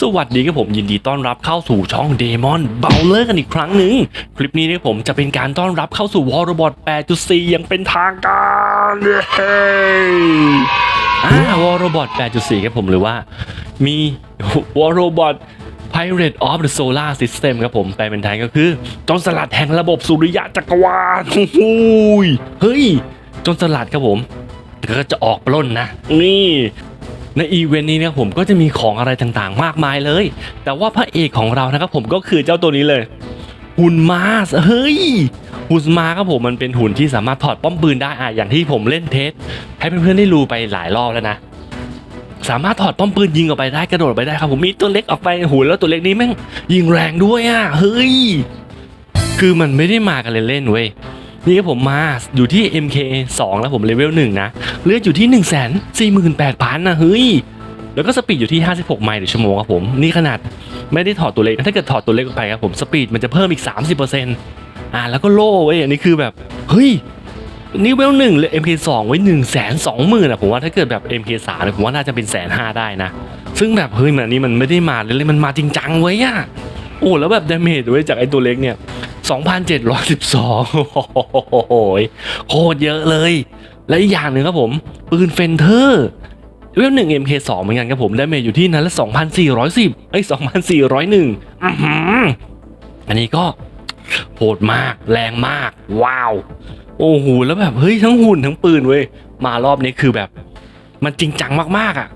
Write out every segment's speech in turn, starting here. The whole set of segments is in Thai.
สวัสดีครับผมยินดีต้อนรับเข้าสู่ช่องเดมอนเบลเลอร์กันอีกครั้งหนึ่งคลิปนี้นี่ยผมจะเป็นการต้อนรับเข้าสู่วอร์บอท8.4 อย่างเป็นทางการเย้อ่าวอร์บอท8.4 ครับผมหรือว่ามีวอร์บอท Pirate of the Solar System ครับผมแปลเป็นไทยก็คือจนสลัดแห่งระบบสุริยะจักรวาลโอ้โหเฮ้ยจนสลัดครับผมก็จะออกปล้นนะ นี่ ในอีเวนต์นี้นะครับผมก็จะมีของอะไรต่างๆ มากมายเลย แต่ว่าพระเอกของเรานะครับผมก็คือเจ้าตัวนี้เลย หุ่นมาสเฮ้ยหุ่นมาครับผมมันเป็นหุ่นที่สามารถถอดป้อมปืนได้อะอย่างที่ผมเล่นเทสให้เพื่อนๆได้รู้ไปหลายรอบแล้วนะสามารถถอดป้อมปืนยิงออกไปได้กระโดดไปได้ครับผมมีตัวเล็กออกไปหุ่นแล้วตัวเล็กนี้แม่งยิงแรงด้วยอะเฮ้ยคือมันไม่ได้มากันเล่นๆเว้ย นี่ครับผมมาอยู่ที่ MK 2 แล้วผมเลเวล1นะ เลือดอยู่ที่ 1 4 8 0 0 0นะเฮ้ย แล้วก็สปีดอยู่ที่ 56 ไมล์ต่อชั่วโมงครับผม นี่ขนาดไม่ได้ถอดตัวเล็กถ้าเกิดถอดตัวเล็กออกไปครับผมสปีดมันจะเพิ่มอีก 30%อ่าแล้วก็โล่เว้ยอันนี้คือแบบเฮ้ยนี่เวลหนึ่งเลย MK2 ไว้1นึ่งแสนสองหมื่นอะผมว่าถ้าเกิดแบบ MK3 เนี่ยผมว่าน่าจะเป็นแสนห้าได้นะ ซึ่งแบบเฮ้ยมันนี้มันไม่ได้มาเลยมันมาจริงจังเว้ยอะโอ้แล้วแบบดาเมจเว้ยจากไอ้ตัวเล็กเนี่ย 2,712 โอ้โหโคตรเยอะเลย และอีกอย่างหนึ่งครับผม ปืนเฟนเทอร์เวลหนึ่ง MK2 เหมือนกันครับผมได้เมจอยู่ที่นั้นละ2,410เอ้ย2,401อืออันนี้ก็โหดมากแรงมาก ว้าว โอ้โหแล้วแบบเฮ้ยทั้งหุ่นทั้งปืนเว้ยมารอบนี้คือแบบ มันจริงจังมากๆอะ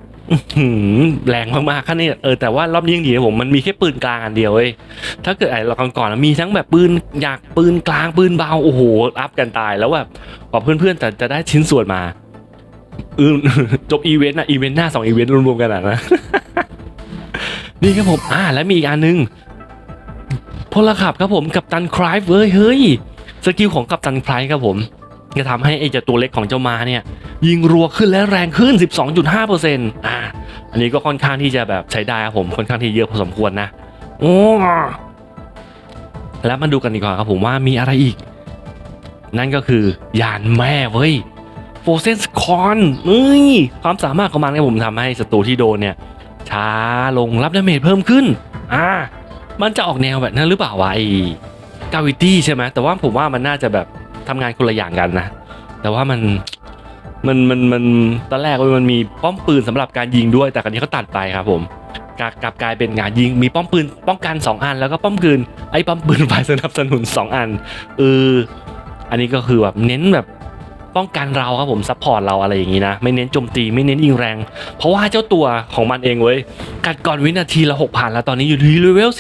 แรงมากๆขั้นนี้เออแต่ว่ารอบนี้ยังดีผมมันมีแค่ปืนกลางอันเดียวเว้ยถ้าเกิดไอ้เราก่อนๆมีทั้งแบบปืนอยากปืนกลางปืนเบาโอ้โหอัพกันตายแล้วแบบกว่าเพื่อนๆแต่จะได้ชิ้นส่วนมาอืมจบอีเวนต์นะอีเวนต์หน้าสองอีเวนต์รวมๆกันอะนะนี่ครับผมอ่าและมีอีกอันหนึงพลขับครับผมกับตันคลายเว้ยเฮ้ยสกิลของกัปตันคลายครับผม จะทำให้ไอ้เจ้าตัวเล็กของเจ้ามาเนี่ยยิงรัวขึ้นและแรงขึ้น 12.5%อ่าอันนี้ก็ค่อนข้างที่จะแบบใช้ได้ครับผมค่อนข้างที่เยอะพอสมควรนะโอ้แล้วมาดูกันดีกว่าครับผมว่ามีอะไรอีก นั่นก็คือยานแม่เว้ยโฟเซนสคอนเอ้ยความสามารถของมันครับผมทำให้ศัตรูที่โดนเนี่ยช้าลงรับดาเมจเพิ่มขึ้นอ่ามันจะออกแนวแบบนั้นหรือเปล่าวะไอ้กาวิตี้ใช่ไหมแต่ว่าผมว่ามันน่าจะแบบ ทำงานคนละอย่างกันนะ แต่ว่ามันมันมันมันตอนแรกมันมีป้อมปืนสำหรับการยิงด้วย แต่คราวนี้เขาตัดไปครับผมกลับกลายเป็นงานยิงมีป้อมปืนป้องกัน 2 อัน แล้วก็ป้อมปืนไอ้ป้อมปืนฝ่ายสนับสนุน 2 อันเอออันนี้ก็คือแบบเน้นแบบป้องกันเราครับผมซัพพอร์ตเราอะไรอย่างนี้นะ ไม่เน้นโจมตีไม่เน้นยิงแรง เพราะว่าเจ้าตัวของมันเองเว้ยกัดก่อนวินาทีละ6ผ่านแล้วตอนนี้อยู่ที่เลเวล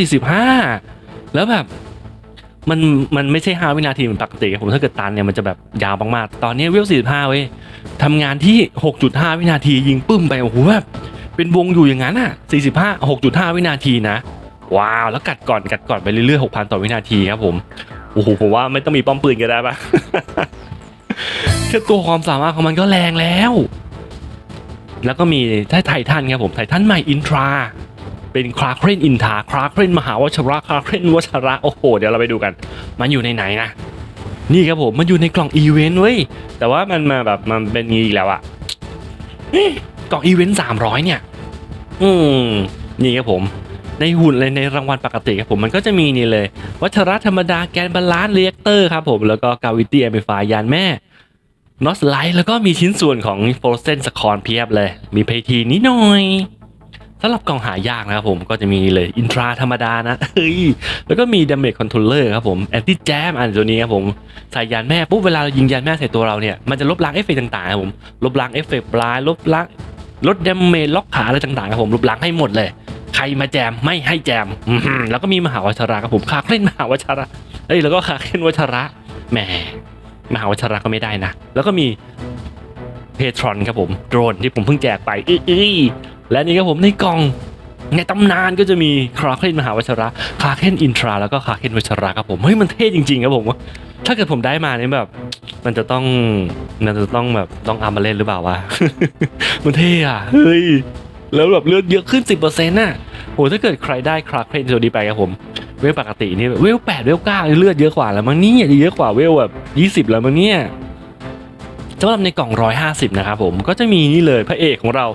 45 แล้วแบบ มันมันไม่ใช่ 5 วินาทีเหมือนปกติครับผมถ้าเกิดตันเนี่ยมันจะแบบยาวมากๆตอนนี้เวล45 เว้ยทำงานที่ 6.5 วินาทียิงปึ้มไปโอ้โหแบบเป็นวงอยู่อย่างนั้นอะ 45 6.5 วินาทีนะ ว้าว แล้วกัดก่อนกัดก่อนไปเรื่อยๆ 6,000 ต่อวินาทีครับผมโอ้โหผมว่าไม่ต้องมีป้อมปืนก็ได้ปะแค่ตัวความสามารถของมันก็แรงแล้ว แล้วก็มีถ้าไททันครับผมไททันใหม่อินทรา เป็นคลาเครนอินทาคลาเครนมหาวชระคลาเครนวชระโอ้โหเดี๋ยวเราไปดูกัน มันอยู่ในไหนนะนี่ครับผมมันอยู่ในกล่องอีเวนต์เว้ยแต่ว่ามันมาแบบมันเป็นงี้อีกแล้วอะกล่องอีเวนต์สามร้อยเนี่ย อืมนี่ครับผมในหุ่นเลยในรางวัลปกติครับผมมันก็จะมีนี่เลย วัชระธรรมดาแกนบาลานซ์เรียกเตอร์ครับผมแล้วก็กาวิตี้แอมพลิฟายยานแม่นอสไลท์แล้วก็มีชิ้นส่วนของโฟรเซนสคอนเพียบเลย มีเพทีนิดหน่อย สำหรับกล่องหายากนะครับผมก็จะมีเลยอินทราธรรมดานะเฮ้ยแล้วก็มีดาเมจคอนโทรลเลอร์ครับผมแอนตี้แจมอันตัวนี้ครับผมใส่ยานแม่ปุ๊บเวลาเรายิงยานแม่ใส่ตัวเราเนี่ยมันจะลบล้างเอฟเฟกต์ต่างๆครับผมลบล้างเอฟเฟกต์ปลายลบล้างลดดาเมจล็อกขาอะไรต่างๆครับผมลบล้างให้หมดเลย ใครมาแจมไม่ให้แจมแล้วก็มีมหาวัชระครับผมคาเคล่นมหาวัชระเอ้ยแล้วก็คาเคล่นวัชระแหมมหาวัชระก็ไม่ได้นะแล้วก็มีเพทรอนครับผมโดรนที่ผมเพิ่งแจกไปอื้อ และนี่ครับผมในกล่องในตำนานก็จะมีคราเคนมหาวัชระคาเคนอินทรา แล้วก็คาเคนวัชระครับผมเฮ้ยมันเท่จริงๆครับผมว่าถ้าเกิดผมได้มาเนี่ยแบบ มันจะต้องมันจะต้องแบบต้องเอามาเล่นหรือเปล่าวะมันเท่อะเฮ้ยแล้วแบบเลือดเยอะขึ้น 10%น่ะโหถ้าเกิดใครได้คราเคนตัวนี้ไปครับผมเวลปกตินี่เวล8เวล9เลือดเยอะกว่าแล้วมั้งนี่เยอะกว่าเวลแบบ20แล้วมั้งเนี่ย สำหรับในกล่อง 150 นะครับผมก็จะมีนี่เลยพระเอกของเรา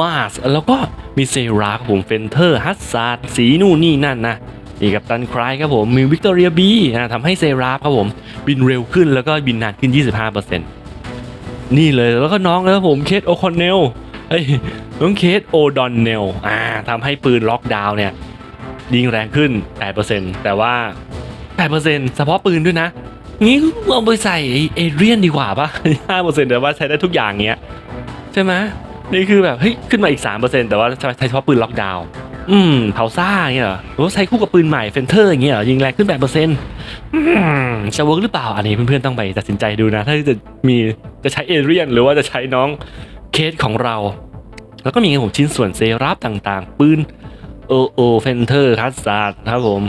มาสแล้วก็มีเซราครับผมเฟนเทอร์ฮัสซาร์สีนู่นนี่นั่นนะนี่กับตันคลายครับผมมีวิกตอเรียบีนะทำให้เซราครับผม บินเร็วขึ้นแล้วก็บินนานขึ้น 25%นี่เลยแล้วก็น้องนะครับผมเคทโอคอนเนลเฮ้ยน้องเคทโอดอนเนลอ่าทำให้ปืนล็อกดาวน์เนี่ยยิงแรงขึ้น 8%แต่ว่า 8%เฉพาะปืนด้วยนะ งี้เอาไปใส่เอเรียนดีกว่าปะห้าเปอร์เซ็นต์แต่ว่าใช้ได้ทุกอย่างเงี้ยใช่ไหมนี่คือแบบเฮ้ยขึ้นมาอีกสามเปอร์เซ็นต์แต่ว่าใช้เฉพาะปืนล็อกดาวน์อืมเผาซ่าเงี้ยเหรอหรือว่าใช้คู่กับปืนใหม่เฟนเทอร์อย่างเงี้ยเหรอยิงแรงขึ้นแปดเปอร์เซ็นต์จะเวิร์กหรือเปล่าอันนี้เพื่อนๆต้องไปตัดสินใจดูนะ ถ้าจะมีจะใช้เอเรียนหรือว่าจะใช้น้องเคสของเรา แล้วก็มีของชิ้นส่วนเซราฟต่างๆ ปืนโอโอเฟนเทอร์คัสซาร์ครับผม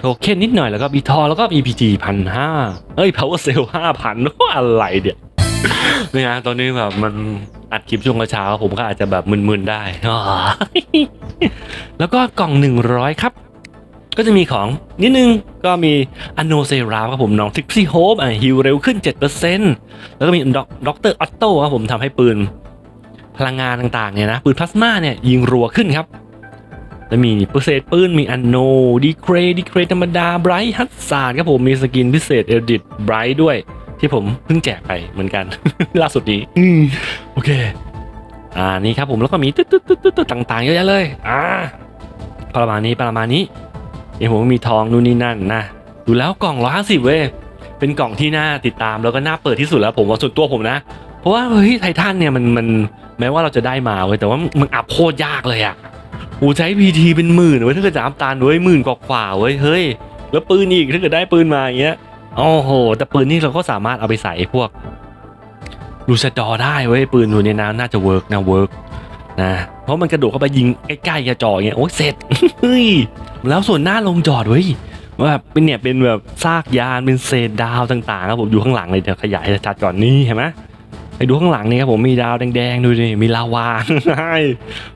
โทเค็นนิดหน่อยแล้วก็บีทอแล้วก็ EPG พันห้าเอ้ย Power Cell ห้าพันว่าอะไรเดี๋ยนี่นะตอนนี้แบบมันอัดคลิปช่วงเช้า ผมก็อาจจะแบบมึนๆได้แล้วก็กล่อง 100 ครับ ก็จะมีของนิดนึงก็มีอโนเซราครับผมน้องทิกซี่โฮปอะฮิวเร็วขึ้น 7%แล้วก็มีด็อกด็อกเตอร์ออตโต้ครับผมทำให้ปืน พลังงานต่างๆเนี่ยนะ ปืนพลาสมาเนี่ยยิงรัวขึ้นครับ แล้วมีเปอร์เซ็นต์ปืนมีอันโนดีเครดีเครธรรมดาไบรท์ฮัตซาร์ครับผมมีสกินพิเศษเอดิตไบรท์ด้วย ที่ผมเพิ่งแจกไปเหมือนกัน ล่าสุดนี้อืมโอเค อ่านี่ครับผมแล้วก็มีตึ๊ดตึ๊ดตึ๊ดตึ๊ดตึ๊ดต่างๆเยอะแยะเลย อ่าประมาณนี้ประมาณนี้เดี๋ยวผมมีทองนู่นนี่นั่นนะดูแล้วกล่องร้อยห้าสิบเว้ยเป็นกล่องที่น่าติดตามแล้วก็น่าเปิดที่สุดแล้วผมว่าส่วนตัวผมนะ เพราะว่าเฮ้ยไททันเนี่ยมันมันแม้ว่าเราจะได้มาเว้ยแต่ว่ามันอัพโคตรยากเลยอะ โอ้ใช้พีทีเป็นหมื่นเว้ยถ้าเกิดจะอัพตานด้วยหมื่นกว่าๆเว้ยเฮ้ยแล้วปืนอีกถ้าเกิดได้ปืนมาอย่างเงี้ยโอ้โห แต่ปืนนี่เราก็สามารถเอาไปใส่พวกลูชดอได้เว้ยปืนตัวนี้นะน่าจะเวิร์กนะเวิร์กนะเพราะมันกระโดดเข้าไปยิงใกล้ๆกระจอเงี้ยโอ้ยเสร็จเฮ้ยแล้วส่วนหน้าลงจอดเว้ยว่าเป็นเนี่ยเป็นแบบซากยานเป็นเศษดาวต่างๆครับผมอยู่ข้างหลังเลยเดี๋ยวขยายชัดก่อนนี่เห็นไหม ไปดูข้างหลังนี่ครับผมมีดาวแดงๆ ดูดิมีลาวา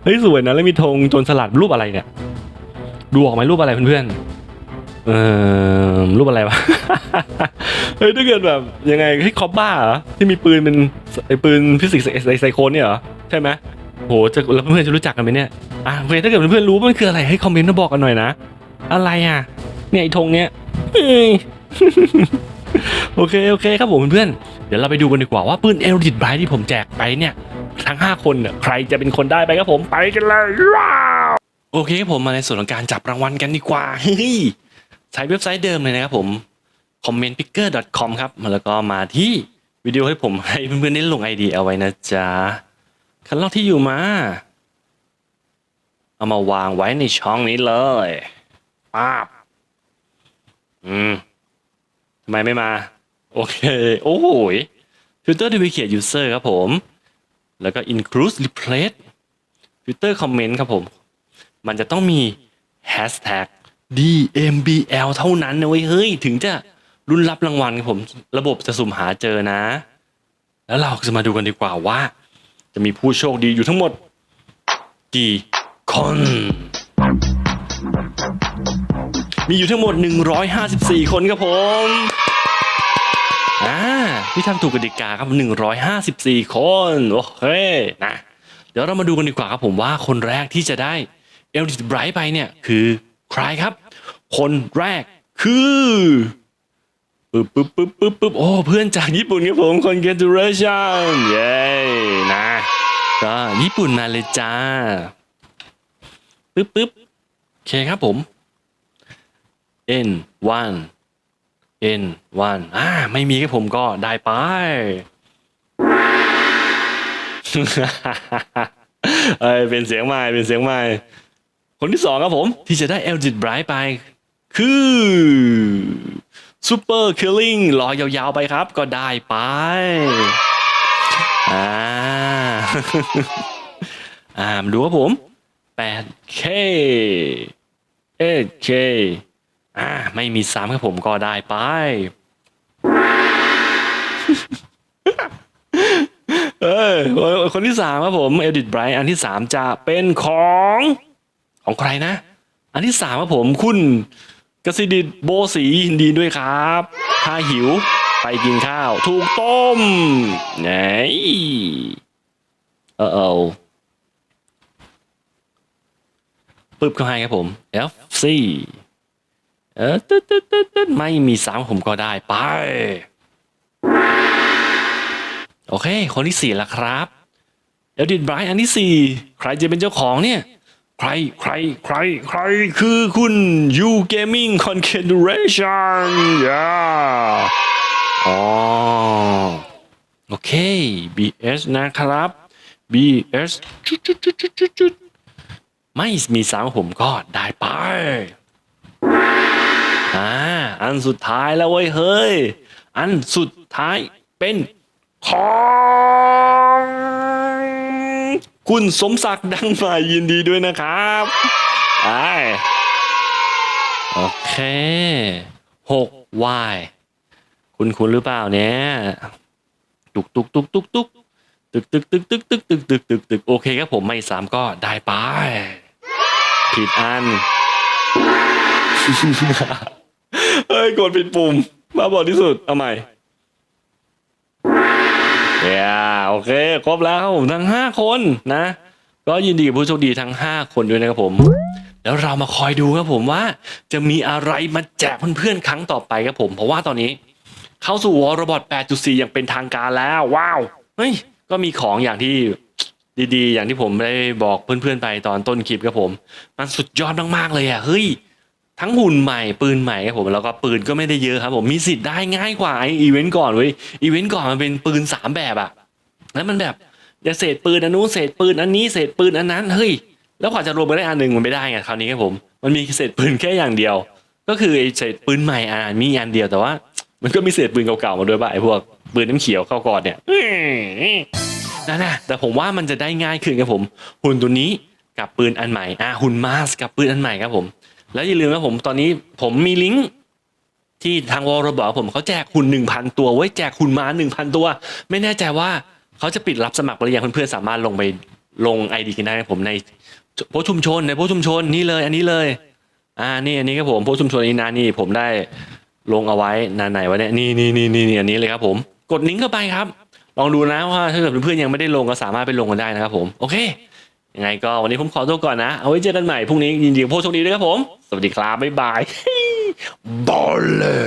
เฮ้ยสวยนะแล้วมีธงจนสลัดรูปอะไรเนี่ย ดูออกไหมรูปอะไรเพื่อนๆเออรูปอะไรวะเฮ้ยถ้าเกิดแบบยังไงที่คอปบ้าเหรอที่มีปืนเป็นไอ้ปืนฟิสิกส์ไซโคนเนี่ยเหรอใช่ไหมโหจะแล้วเพื่อนจะรู้จักกันไหมเนี่ยอะโอเคถ้าเกิดเพื่อนๆรู้มันคืออะไรให้คอมเมนต์มาบอกกันหน่อยนะอะไรอะ เนี่ยไอ้ธงเนี้ยโอเคโอเคครับผมเพื่อนๆ ดี๋ยวเราไปดูกันดีกว่าว่าปืนเอลดิดไบรท์ที่ผมแจกไปเนี่ยทั้ง 5 คนเนี่ยใครจะเป็นคนได้ไปครับผมไปกันเลยว้าวโอเคครับผมมาในส่วนของการจับรางวัลกันดีกว่าเฮ้ยใช้เว็บไซต์เดิมเลยนะครับผม commentpicker.com ครับแล้วก็มาที่วิดีโอให้ผมให้เพื่อนๆได้ลงไอเดียเอาไว้นะจ๊ะคันลอกที่อยู่มา เอามาวางไว้ในช่องนี้เลยป้าบอืมทำไมไม่มา โอเค โอ้โห Twitter Duplicate User ครับผม แล้วก็ include replace Twitter comment ครับผม มันจะต้องมี hashtag DMBL เท่านั้นนะเว้ย เฮ้ย ถึงจะรุ่นรับรางวัลครับผม ระบบจะสุ่มหาเจอนะ แล้วเราจะมาดูกันดีกว่าว่า จะมีผู้โชคดีอยู่ทั้งหมด กี่คน มีอยู่ทั้งหมด 154 คนครับผม ที่ทำถูกกติกาครับ 154 คน โอเคนะ เดี๋ยวเรามาดูกันดีกว่าครับผมว่าคนแรกที่จะได้เอลดิ b ไบรท์ไปเนี่ยคือใครครับ คนแรกคือปึ๊บปึ๊บปึ๊บปึ๊บปึ๊บโอ้เพื่อนจากญี่ปุ่นครับผม congratulation เย้นะก็ญี่ปุ่นมาเลยจ้าปึ๊บปึ๊บโอเคครับผม N 1 N 1อ่าไม่มีครับผมก็ได้ไป เอ้ยเป็นเสียงใหม่เป็นเสียงใหม่ คนที่สองครับผม ที่จะได้ e l d i t Bright ไป คือ Super Killing รอยาวๆไปครับ ก็ได้ไปอ่าอ่ามาดูครับผม 8K 8K อ่าไม่มีซ้ำครับผมก็ได้ไป เออคนคนที่สามครับผมเอดิทไบรท์อันที่สามจะเป็นของของใครนะ อันที่สามครับผมคุณกสิดิตโบสียินดีด้วยครับ ถ้าหิวไปกินข้าว ถูกต้มไหนเออเออปึ๊บเข้าให้ครับผม FC เออตึ๊ดตึ๊ดตึ๊ดตึ๊ดไม่มีสามผมก็ได้ไป โอเค คนที่สี่ละครับเอลดินไบรท์อันที่สี่ใครจะเป็นเจ้าของเนี่ย ใครใครใครใครคือคุณ U Gaming Confederation ย่าอ๋อโอเค BS นะครับ BS จุดจุดจุดจุดจุดจุดไม่มีสามผมก็ได้ไป อ่าอันสุดท้ายแล้วเว้ยเฮ้ย อันสุดท้ายเป็นของคุณสมศักดิ์ดังมายินดีด้วยนะครับไปโอเคหกวายคุณคุณหรือเปล่าเนี่ยตุกตุกตุกตุกตุกตึกตึกตึกตึกตึกตึกตึกตึกตึกโอเคครับผมไม่สามก็ได้ไปผิดอัน เฮ้ยกดผิดปุ่มมาบอกที่สุดเอาใหม่เยโอเค ครบแล้วครับผมทั้งห้าคนนะ ก็ยินดีกับผู้โชคดีทั้งห้าคนด้วยนะครับผม แล้วเรามาคอยดูครับผมว่า จะมีอะไรมาแจกเพื่อนๆครั้งต่อไปครับผม เพราะว่าตอนนี้ เข้าสู่วอลโรบอท8.4 อย่างเป็นทางการแล้ว ว้าวเฮ้ยก็มีของอย่างที่ดีๆ อย่างที่ผมได้บอกเพื่อนๆไปตอนต้นคลิปครับผม มันสุดยอดมากๆเลยอะเฮ้ย ทั้งหุ่นใหม่ปืนใหม่ครับผมแล้วก็ปืนก็ไม่ได้เยอะครับผมมีสิทธิ์ได้ง่ายกว่าไออีเวนต์ก่อนเว้ยอีเวนต์ก่อนมันเป็นปืนสามแบบอะแล้วมันแบบจะเศษปืนอันนู้นเศษปืนอันนี้เศษปืนอันนั้นเฮ้ยแล้วกว่าจะรวมกันได้อันหนึ่งมันไม่ได้ไงคราวนี้ครับผมมันมีเศษปืนแค่อย่างเดียว ก็คือไอเศษปืนใหม่อะมีอันเดียวแต่ว่า มันก็มีเศษปืนเก่าๆมาด้วยป่ะไอพวกปืนน้ำเขียวเข้าก่อนเนี่ยนั่นนะแต่ผมว่ามันจะได้ง่ายขึ้นครับผม หุ่นตัวนี้กับปืนอันใหม่อะหุ่นมาสกับปืนอันใหม่ครับผม แล้วอย่าลืมนะผมตอนนี้ผมมีลิงก์ที่ทางวอลบอกผมเขาแจกหุ่นหนึ่งพันตัวไว้แจกหุ่นมาหนึ่งพันตัว ไม่แน่ใจว่าเขาจะปิดรับสมัครหรือยังเพื่อนๆสามารถลงไปลงไอดีกันได้ครับผมในโพสชุมชนในโพสชุมชนนี่เลย อันนี้เลย อ่านี่อันนี้ครับผมโพสชุมชนนี้นะนี่ผมได้ลงเอาไว้นานไหนวะเนี่ยนี่นี่นี่นี่นี่อันนี้เลยครับผม กดลิงก์เข้าไปครับ ลองดูนะว่าถ้าเกิดเพื่อนๆยังไม่ได้ลงก็สามารถไปลงกันได้นะครับผมโอเค ยังไงก็วันนี้ผมขอตัวก่อนนะ เอาไว้เจอกันใหม่พรุ่งนี้ยินดีกับผู้โชคดีด้วยครับผม สวัสดีครับ บ๊ายบายบอลเลย